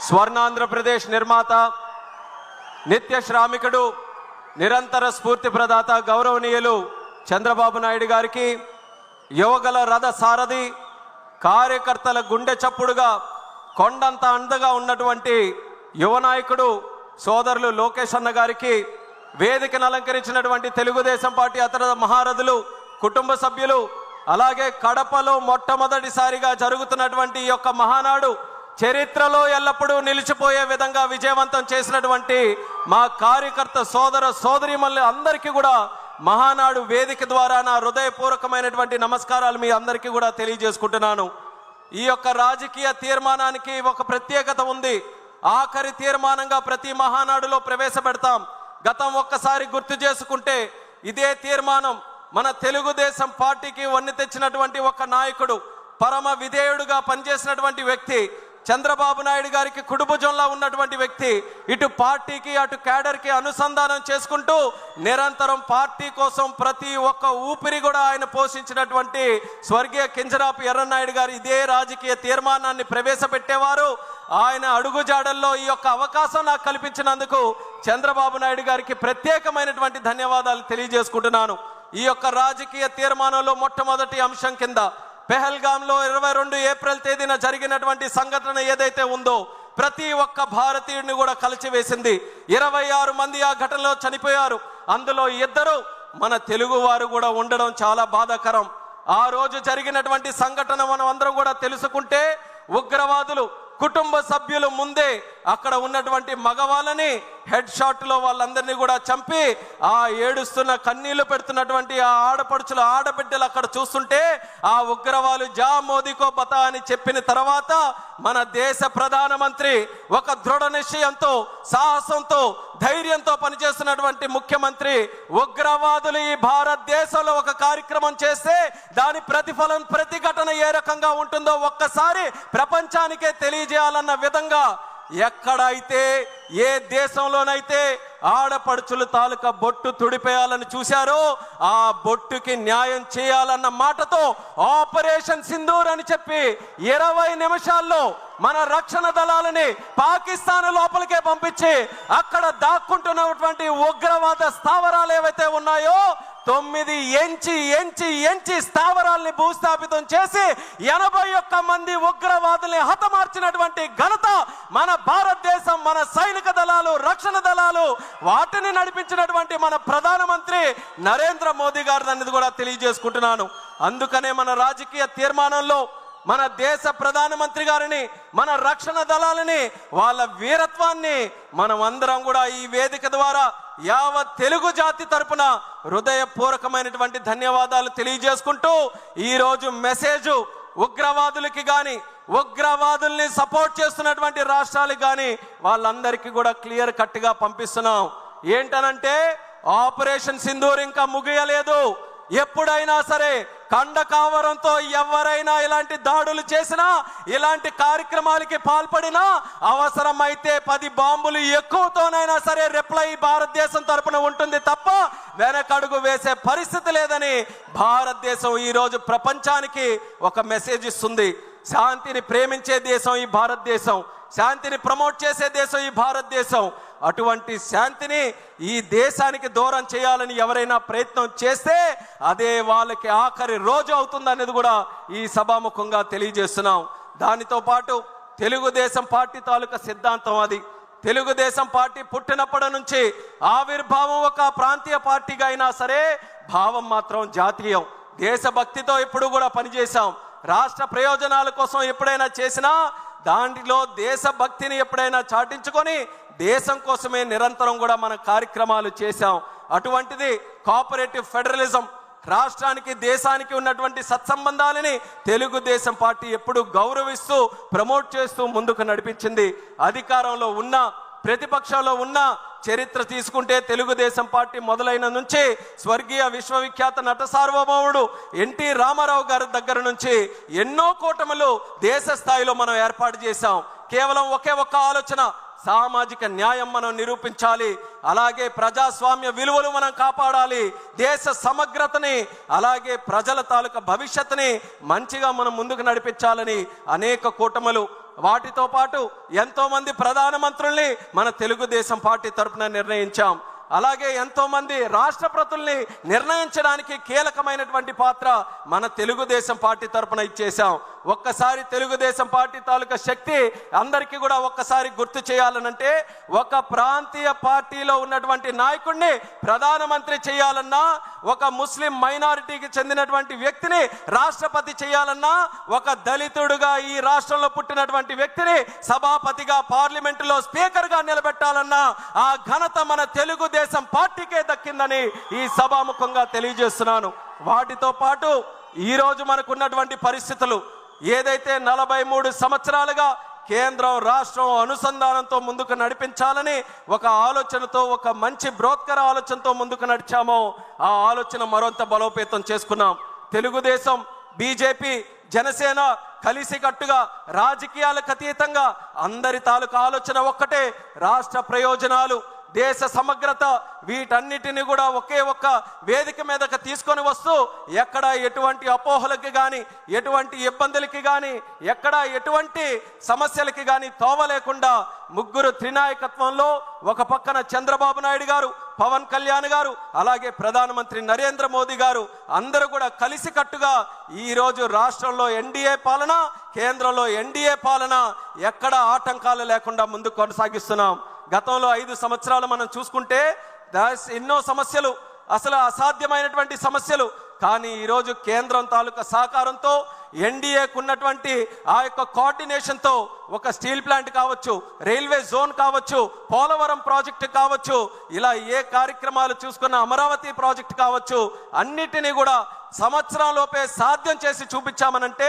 స్వర్ణాంధ్రప్రదేశ్ నిర్మాత నిత్య శ్రామికుడు నిరంతర స్ఫూర్తి ప్రదాత గౌరవనీయులు చంద్రబాబు నాయుడు గారికి యువగల రథ సారథి కార్యకర్తల గుండె చప్పుడుగా కొండంత అండగా ఉన్నటువంటి యువనాయకుడు సోదరులు లోకేష్ అన్న గారికి వేదికను అలంకరించినటువంటి తెలుగుదేశం పార్టీ అతర మహారథులు కుటుంబ సభ్యులు అలాగే కడపలో మొట్టమొదటిసారిగా జరుగుతున్నటువంటి ఈ యొక్క మహానాడు చరిత్రలో ఎల్లప్పుడూ నిలిచిపోయే విధంగా విజయవంతం చేసినటువంటి మా కార్యకర్త సోదర సోదరిమల్లి అందరికీ కూడా మహానాడు వేదిక ద్వారా నా హృదయపూర్వకమైనటువంటి నమస్కారాలు మీ అందరికీ కూడా తెలియజేసుకుంటున్నాను. ఈ యొక్క రాజకీయ తీర్మానానికి ఒక ప్రత్యేకత ఉంది. ఆఖరి తీర్మానంగా ప్రతి మహానాడులో ప్రవేశపెడతాం. గతం ఒక్కసారి గుర్తు చేసుకుంటే ఇదే తీర్మానం మన తెలుగుదేశం పార్టీకి వన్ని తెచ్చినటువంటి ఒక నాయకుడు పరమ విధేయుడుగా పనిచేసినటువంటి వ్యక్తి చంద్రబాబు నాయుడు గారికి కుడుభుజంలా ఉన్నటువంటి వ్యక్తి ఇటు పార్టీకి అటు క్యాడర్కి అనుసంధానం చేసుకుంటూ నిరంతరం పార్టీ కోసం ప్రతి ఒక్క ఊపిరి కూడా ఆయన పోషించినటువంటి స్వర్గీయ కింజరాపు ఎర్రనాయుడు గారు ఇదే రాజకీయ తీర్మానాన్ని ప్రవేశపెట్టేవారు. ఆయన అడుగుజాడల్లో ఈ యొక్క అవకాశం నాకు కల్పించినందుకు చంద్రబాబు నాయుడు గారికి ప్రత్యేకమైనటువంటి ధన్యవాదాలు తెలియజేసుకుంటున్నాను. ఈ యొక్క రాజకీయ తీర్మానంలో మొట్టమొదటి అంశం కింద పెహల్గాంలో ఇరవై రెండు ఏప్రిల్ తేదీన జరిగినటువంటి సంఘటన ఏదైతే ఉందో ప్రతి ఒక్క భారతీయుడిని కూడా కలిచివేసింది. ఇరవై ఆరు మంది ఆ ఘటనలో చనిపోయారు. అందులో ఇద్దరు మన తెలుగు వారు కూడా ఉండడం చాలా బాధాకరం. ఆ రోజు జరిగినటువంటి సంఘటన మనం అందరం కూడా తెలుసుకుంటే ఉగ్రవాదులు కుటుంబ సభ్యులు ముందే అక్కడ ఉన్నటువంటి మగవాళ్ళని హెడ్ షాట్లో వాళ్ళందరినీ కూడా చంపి ఆ ఏడుస్తున్న కన్నీళ్ళు పెడుతున్నటువంటి ఆ ఆడపడుచుల ఆడబిడ్డలు అక్కడ చూస్తుంటే ఆ ఉగ్రవాలు జా మోదీకో బతా అని చెప్పిన తర్వాత మన దేశ ప్రధానమంత్రి ఒక దృఢ నిశ్చయంతో సాహసంతో ధైర్యంతో పనిచేస్తున్నటువంటి ముఖ్యమంత్రి ఉగ్రవాదులు ఈ భారతదేశంలో ఒక కార్యక్రమం చేస్తే దాని ప్రతిఫలం ప్రతిఘటన ఏ రకంగా ఉంటుందో ఒక్కసారి ప్రపంచానికే తెలియజేయాలన్న విధంగా ఎక్కడైతే ఏ దేశంలోనైతే ఆడపడుచుల తాలూకా బొట్టు తుడిపేయాలని చూశారో ఆ బొట్టుకి న్యాయం చేయాలన్న మాటతో ఆపరేషన్ సింధూర్ అని చెప్పి ఇరవై నిమిషాల్లో మన రక్షణ దళాలని పాకిస్తాన్ లోపలికే పంపించి అక్కడ దాక్కుంటున్నటువంటి ఉగ్రవాద స్థావరాలు ఏవైతే ఉన్నాయో తొమ్మిది ఎంచి ఎంచి ఎంచి స్థావరాల్ని భూస్థాపితం చేసి ఎనభై ఒక్క మంది ఉగ్రవాదుల్ని హతమార్చినటువంటి ఘనత మన భారతదేశం మన సైనిక దళాలు రక్షణ దళాలు వాటిని నడిపించినటువంటి మన ప్రధానమంత్రి నరేంద్ర మోదీ గారు అనేది కూడా తెలియజేసుకుంటున్నాను. అందుకనే మన రాజకీయ తీర్మానంలో మన దేశ ప్రధానమంత్రి గారిని మన రక్షణ దళాలని వాళ్ళ వీరత్వాన్ని మనం అందరం కూడా ఈ వేదిక ద్వారా యావత్ తెలుగు జాతి తరపున హృదయపూర్వకమైనటువంటి ధన్యవాదాలు తెలియజేసుకుంటూ ఈరోజు మెసేజ్ ఉగ్రవాదులకి కానీ ఉగ్రవాదుల్ని సపోర్ట్ చేస్తున్నటువంటి రాష్ట్రాలకు కానీ వాళ్ళందరికీ కూడా క్లియర్ కట్గా పంపిస్తున్నాం. ఏంటనంటే ఆపరేషన్ సింధూర్ ఇంకా ముగియలేదు. ఎప్పుడైనా సరే కండకావరంతో ఎవరైనా ఇలాంటి దాడులు చేసినా ఇలాంటి కార్యక్రమాలకి పాల్పడినా అవసరమైతే పది బాంబులు ఎక్కువతోనైనా సరే రిప్లై భారతదేశం తరపున ఉంటుంది తప్ప వెనకడుగు వేసే పరిస్థితి లేదని భారతదేశం ఈరోజు ప్రపంచానికి ఒక మెసేజ్ ఇస్తుంది. శాంతిని ప్రేమించే దేశం ఈ భారతదేశం శాంతిని ప్రమోట్ చేసే దేశం ఈ భారతదేశం. అటువంటి శాంతిని ఈ దేశానికి దూరం చేయాలని ఎవరైనా ప్రయత్నం చేస్తే అదే వాళ్ళకి ఆఖరి రోజు అవుతుంది అనేది కూడా ఈ సభాముఖంగా తెలియజేస్తున్నాం. దానితో పాటు తెలుగుదేశం పార్టీ తాలూకా సిద్ధాంతం అది. తెలుగుదేశం పార్టీ పుట్టినప్పటి నుంచి ఆవిర్భావం ఒక ప్రాంతీయ పార్టీగా అయినా సరే భావం మాత్రం జాతీయం. దేశభక్తితో ఎప్పుడు కూడా పనిచేశాం. రాష్ట్ర ప్రయోజనాల కోసం ఎప్పుడైనా చేసినా దాంట్లో దేశభక్తిని ఎప్పుడైనా చాటించుకొని దేశం కోసమే నిరంతరం కూడా మన కార్యక్రమాలు చేశాం. అటువంటిది కోఆపరేటివ్ ఫెడరలిజం రాష్ట్రానికి దేశానికి ఉన్నటువంటి సత్సంబంధాలని తెలుగుదేశం పార్టీ ఎప్పుడు గౌరవిస్తూ ప్రమోట్ చేస్తూ ముందుకు నడిపించింది. అధికారంలో ఉన్న ప్రతిపక్షంలో ఉన్న చరిత్ర తీసుకుంటే తెలుగుదేశం పార్టీ మొదలైన నుంచి స్వర్గీయ విశ్వవిఖ్యాత నట సార్వభౌముడు ఎన్టీ రామారావు గారి దగ్గర నుంచి ఎన్నో కూటములు దేశ స్థాయిలో మనం ఏర్పాటు చేశాం. కేవలం ఒకే ఒక్క ఆలోచన సామాజిక న్యాయం మనం నిరూపించాలి. అలాగే ప్రజాస్వామ్య విలువలు మనం కాపాడాలి. దేశ సమగ్రతని అలాగే ప్రజల తాలూకా భవిష్యత్తుని మంచిగా మనం ముందుకు నడిపించాలని అనేక కూటములు వాటితో పాటు ఎంతో మంది ప్రధానమంత్రుల్ని మన తెలుగుదేశం పార్టీ తరపున నిర్ణయించాం. అలాగే ఎంతోమంది రాష్ట్రపతుల్ని నిర్ణయించడానికి కీలకమైనటువంటి పాత్ర మన తెలుగుదేశం పార్టీ తరపున ఇచ్చేశాం. ఒక్కసారి తెలుగుదేశం పార్టీ తాలూకా శక్తి అందరికీ కూడా ఒక్కసారి గుర్తు చేయాలనంటే ఒక ప్రాంతీయ పార్టీలో ఉన్నటువంటి నాయకుడిని ప్రధానమంత్రి చేయాలన్నా ఒక ముస్లిం మైనారిటీకి చెందినటువంటి వ్యక్తిని రాష్ట్రపతి చేయాలన్నా ఒక దళితుడుగా ఈ రాష్ట్రంలో పుట్టినటువంటి వ్యక్తిని సభాపతిగా పార్లమెంటులో స్పీకర్గా నిలబెట్టాలన్నా ఆ ఘనత మన తెలుగు ఉద్దేశం పార్టీకే దక్కిందని ఈ సభాముఖంగా తెలియజేస్తున్నాను. వాటితో పాటు ఈ రోజు మనకున్నటువంటి పరిస్థితులు ఏదైతే నలభై మూడు సంవత్సరాలుగా కేంద్రం రాష్ట్రం అనుసంధానంతో ముందుకు నడిపించాలని ఒక ఆలోచనతో ఒక మంచి బ్రోత్కర ఆలోచనతో ముందుకు నడిచామో ఆ ఆలోచన మరొంత బలోపేతం చేసుకున్నాం. తెలుగుదేశం బీజేపీ జనసేన కలిసికట్టుగా రాజకీయాలకు అతీతంగా అందరి తాలూకా ఆలోచన ఒక్కటే రాష్ట్ర ప్రయోజనాలు దేశ సమగ్రత వీటన్నిటిని కూడా ఒకే ఒక్క వేదిక మీదకి తీసుకొని వస్తూ ఎక్కడ ఎటువంటి అపోహలకి కానీ ఎటువంటి ఇబ్బందులకి కానీ ఎక్కడ ఎటువంటి సమస్యలకి కానీ తోవ లేకుండా ముగ్గురు త్రినాయకత్వంలో ఒక పక్కన చంద్రబాబు నాయుడు గారు పవన్ కళ్యాణ్ గారు అలాగే ప్రధానమంత్రి నరేంద్ర మోదీ గారు అందరూ కూడా కలిసికట్టుగా ఈ రోజు రాష్ట్రంలో ఎన్డీఏ పాలన కేంద్రంలో ఎన్డీఏ పాలన ఎక్కడ ఆటంకాలు లేకుండా ముందు కొనసాగిస్తున్నాం. గతంలో ఐదు సంవత్సరాలు మనం చూసుకుంటే దాస్ ఎన్నో సమస్యలు అసలు అసాధ్యమైనటువంటి సమస్యలు. కానీ ఈరోజు కేంద్రం తాలూకా సహకారంతో ఎన్డీఏకు ఉన్నటువంటి ఆ యొక్క కోఆర్డినేషన్తో ఒక స్టీల్ ప్లాంట్ కావచ్చు రైల్వే జోన్ కావచ్చు పోలవరం ప్రాజెక్టు కావచ్చు ఇలా ఏ కార్యక్రమాలు చూసుకున్న అమరావతి ప్రాజెక్టు కావచ్చు అన్నిటినీ కూడా సంవత్సరంలోపే సాధ్యం చేసి చూపించామనంటే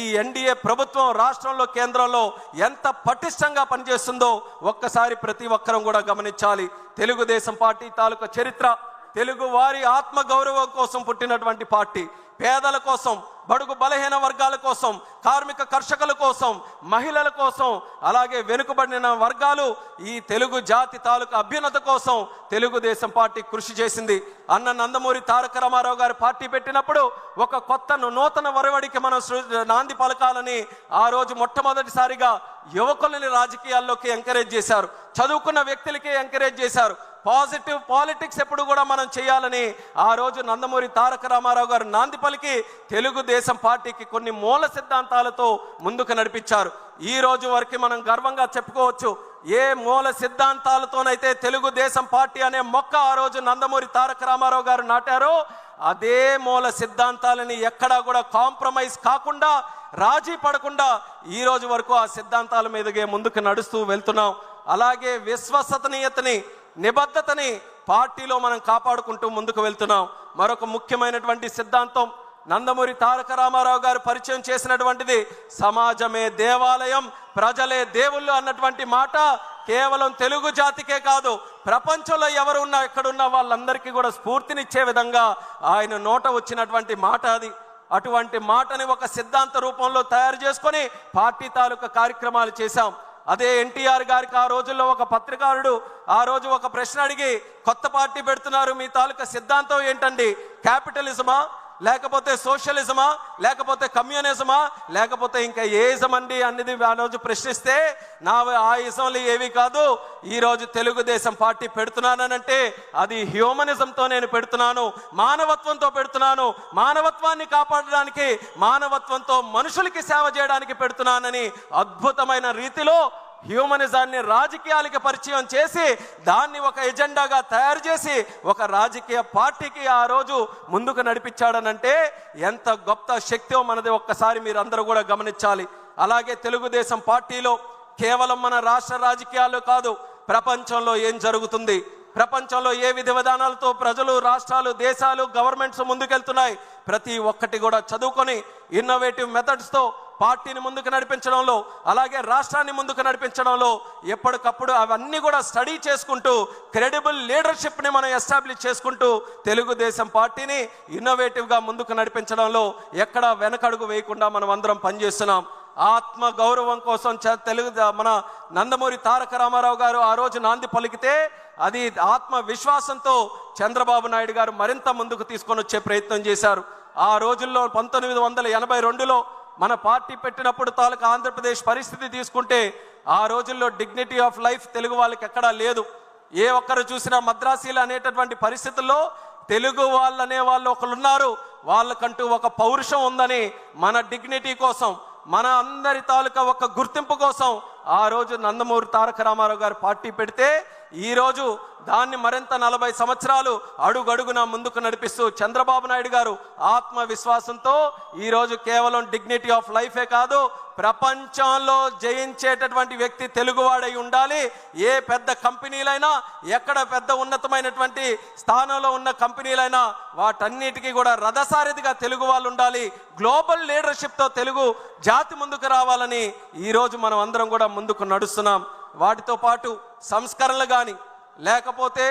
ఈ ఎన్డీఏ ప్రభుత్వం రాష్ట్రంలో కేంద్రంలో ఎంత పటిష్టంగా పనిచేస్తుందో ఒక్కసారి ప్రతి ఒక్కరం కూడా గమనించాలి. తెలుగుదేశం పార్టీ తాలూకా చరిత్ర తెలుగు వారి ఆత్మ గౌరవం కోసం పుట్టినటువంటి పార్టీ. పేదల కోసం బడుగు బలహీన వర్గాల కోసం కార్మిక కర్షకుల కోసం మహిళల కోసం అలాగే వెనుకబడిన వర్గాలు ఈ తెలుగు జాతి తాలూకా అభ్యున్నత కోసం తెలుగుదేశం పార్టీ కృషి చేసింది. అన్న నందమూరి తారక రామారావు గారు పార్టీ పెట్టినప్పుడు ఒక కొత్త నూతన వరవడికి మనం సృ- నాంది పలకాలని ఆ రోజు మొట్టమొదటిసారిగా యువకులని రాజకీయాల్లోకి ఎంకరేజ్ చేశారు. చదువుకున్న వ్యక్తులకి ఎంకరేజ్ చేశారు. పాజిటివ్ పాలిటిక్స్ ఎప్పుడు కూడా మనం చేయాలని ఆ రోజు నందమూరి తారక రామారావు గారు నాంది పలికి తెలుగుదేశం పార్టీకి కొన్ని మూల సిద్ధాంతాలతో ముందుకు నడిపించారు. ఈ రోజు వరకు మనం గర్వంగా చెప్పుకోవచ్చు ఏ మూల సిద్ధాంతాలతోనైతే తెలుగుదేశం పార్టీ అనే మొక్క ఆ రోజు నందమూరి తారక రామారావు గారు నాటారో అదే మూల సిద్ధాంతాలని ఎక్కడా కూడా కాంప్రమైజ్ కాకుండా రాజీ పడకుండా ఈ రోజు వరకు ఆ సిద్ధాంతాల మీదగే ముందుకు నడుస్తూ వెళ్తున్నాం. అలాగే విశ్వసనీయతని నిబద్ధతని పార్టీలో మనం కాపాడుకుంటూ ముందుకు వెళ్తున్నాం. మరొక ముఖ్యమైనటువంటి సిద్ధాంతం నందమూరి తారక రామారావు గారు పరిచయం చేసినటువంటిది సమాజమే దేవాలయం ప్రజలే దేవుళ్ళు అన్నటువంటి మాట కేవలం తెలుగు జాతికే కాదు ప్రపంచంలో ఎవరు ఉన్నా వాళ్ళందరికీ కూడా స్ఫూర్తినిచ్చే విధంగా ఆయన నోట వచ్చినటువంటి మాట అది. అటువంటి మాటని ఒక సిద్ధాంత రూపంలో తయారు చేసుకొని పార్టీ తాలూకా కార్యక్రమాలు చేశాం. అదే ఎన్టీఆర్ గారికి ఆ రోజుల్లో ఒక పత్రికారుడు ఆ రోజు ఒక ప్రశ్న అడిగి కొత్త పార్టీ పెడుతున్నారు మీ తాలూకా సిద్ధాంతం ఏంటండి? క్యాపిటలిజమా? లేకపోతే సోషలిజమా? లేకపోతే కమ్యూనిజమా? లేకపోతే ఇంకా ఏ ఇజం అండి అన్నది ఆ రోజు ప్రశ్నిస్తే నా ఆ ఇజంలు ఏవి కాదు ఈ రోజు తెలుగుదేశం పార్టీ పెడుతున్నానంటే అది హ్యూమనిజంతో నేను పెడుతున్నాను మానవత్వంతో పెడుతున్నాను మానవత్వాన్ని కాపాడడానికి మానవత్వంతో మనుషులకి సేవ చేయడానికి పెడుతున్నానని అద్భుతమైన రీతిలో హ్యూమనిజాన్ని రాజకీయాలకి పరిచయం చేసి దాన్ని ఒక ఎజెండాగా తయారు చేసి ఒక రాజకీయ పార్టీకి ఆ రోజు ముందుకు నడిపించాడనంటే ఎంత గొప్ప శక్తిో మనది ఒక్కసారి మీరు అందరూ కూడా గమనించాలి. అలాగే తెలుగుదేశం పార్టీలో కేవలం మన రాష్ట్ర రాజకీయాలు కాదు ప్రపంచంలో ఏం జరుగుతుంది? ప్రపంచంలో ఏ విధి విధానాలతో ప్రజలు రాష్ట్రాలు దేశాలు గవర్నమెంట్స్ ముందుకెళ్తున్నాయి? ప్రతి ఒక్కటి కూడా చదువుకొని ఇన్నోవేటివ్ మెథడ్స్తో పార్టీని ముందుకు నడిపించడంలో అలాగే రాష్ట్రాన్ని ముందుకు నడిపించడంలో ఎప్పటికప్పుడు అవన్నీ కూడా స్టడీ చేసుకుంటూ క్రెడిబుల్ లీడర్షిప్ని మనం ఎస్టాబ్లిష్ చేసుకుంటూ తెలుగుదేశం పార్టీని ఇన్నోవేటివ్గా ముందుకు నడిపించడంలో ఎక్కడ వెనకడుగు వేయకుండా మనం అందరం పనిచేస్తున్నాం. ఆత్మ గౌరవం కోసం తెలుగు మన నందమూరి తారక రామారావు గారు ఆ రోజు నాంది పలికితే అది ఆత్మ విశ్వాసంతో చంద్రబాబు నాయుడు గారు మరింత ముందుకు తీసుకొని వచ్చే ప్రయత్నం చేశారు. ఆ రోజుల్లో పంతొమ్మిది వందల ఎనభై రెండులో మన పార్టీ పెట్టినప్పుడు తాలూకా ఆంధ్రప్రదేశ్ పరిస్థితి తీసుకుంటే ఆ రోజుల్లో డిగ్నిటీ ఆఫ్ లైఫ్ తెలుగు వాళ్ళకి ఎక్కడా లేదు. ఏ ఒక్కరు చూసినా మద్రాసీలు అనేటటువంటి పరిస్థితుల్లో తెలుగు వాళ్ళు అనే వాళ్ళు ఒకరు ఉన్నారు వాళ్ళకంటూ ఒక పౌరుషం ఉందని మన డిగ్నిటీ కోసం మన అందరి తాలూకా ఒక గుర్తింపు కోసం ఆ రోజు నందమూరి తారక రామారావు గారు పార్టీ పెడితే ఈ రోజు దాన్ని మరింత నలభై సంవత్సరాలు అడుగడుగున ముందుకు నడిపిస్తూ చంద్రబాబు నాయుడు గారు ఆత్మవిశ్వాసంతో ఈ రోజు కేవలం డిగ్నిటీ ఆఫ్ లైఫే కాదు ప్రపంచంలో జయించేటటువంటి వ్యక్తి తెలుగువాడై ఉండాలి. ఏ పెద్ద కంపెనీలైనా ఎక్కడ పెద్ద ఉన్నతమైనటువంటి స్థానంలో ఉన్న కంపెనీలైనా వాటన్నిటికీ కూడా రథసారిదిగా తెలుగు వాళ్ళు ఉండాలి. గ్లోబల్ లీడర్షిప్తో తెలుగు జాతి ముందుకు రావాలని ఈరోజు మనం అందరం కూడా ముందుకు నడుస్తున్నాం. వాటితో పాటు సంస్కరణలు కానీ లేకపోతే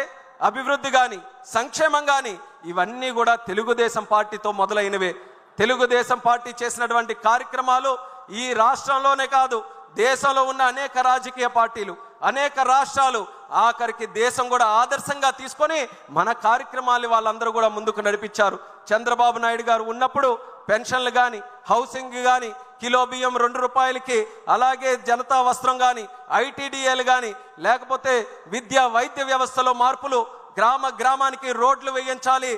అభివృద్ధి కానీ సంక్షేమం కానీ ఇవన్నీ కూడా తెలుగుదేశం పార్టీతో మొదలైనవే. తెలుగుదేశం పార్టీ చేసినటువంటి కార్యక్రమాలు ఈ రాష్ట్రంలోనే కాదు దేశంలో ఉన్న అనేక రాజకీయ పార్టీలు అనేక రాష్ట్రాలు ఆఖరికి దేశం కూడా ఆదర్శంగా తీసుకొని మన కార్యక్రమాలు వాళ్ళందరూ కూడా ముందుకు నడిపించారు. చంద్రబాబు నాయుడు గారు ఉన్నప్పుడు పెన్షన్లు కానీ హౌసింగ్ కానీ కిలో బియ్యం రెండు రూపాయలకి అలాగే జనతా వస్త్రం కానీ ఐటీడీఏలు కానీ లేకపోతే విద్య వైద్య వ్యవస్థలో మార్పులు గ్రామ గ్రామానికి రోడ్లు వేయించాలి.